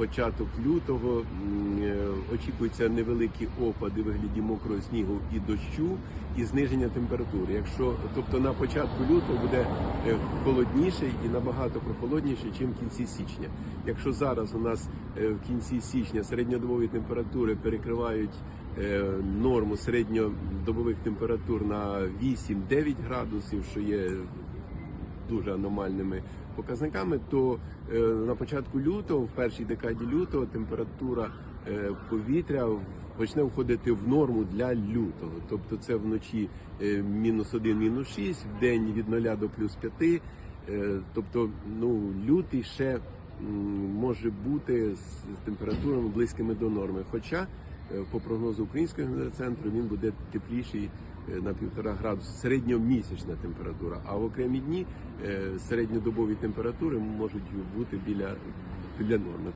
початок лютого е, очікуються невеликі опади в вигляді мокрого снігу і дощу, і зниження температури. Якщо тобто на початку лютого буде е, холодніше і набагато прохолодніше, ніж в кінці січня. Якщо зараз у нас е, в кінці січня середньодобові температури перекривають норму середньодобових температур на 8-9 градусів, що є дуже аномальними показниками, то е, на початку лютого, в першій декаді лютого, температура е, повітря почне входити в норму для лютого. Тобто це вночі е, мінус 1, мінус 6, в день від 0 до плюс 5. Е, тобто, ну, лютий ще може бути з температурами близькими до норми. Хоча по прогнозу українського гідроцентру він буде тепліший е, на півтора градуса середньомісячна температура. А в окремі дні е, середньодобові температури можуть бути біля, біля норми.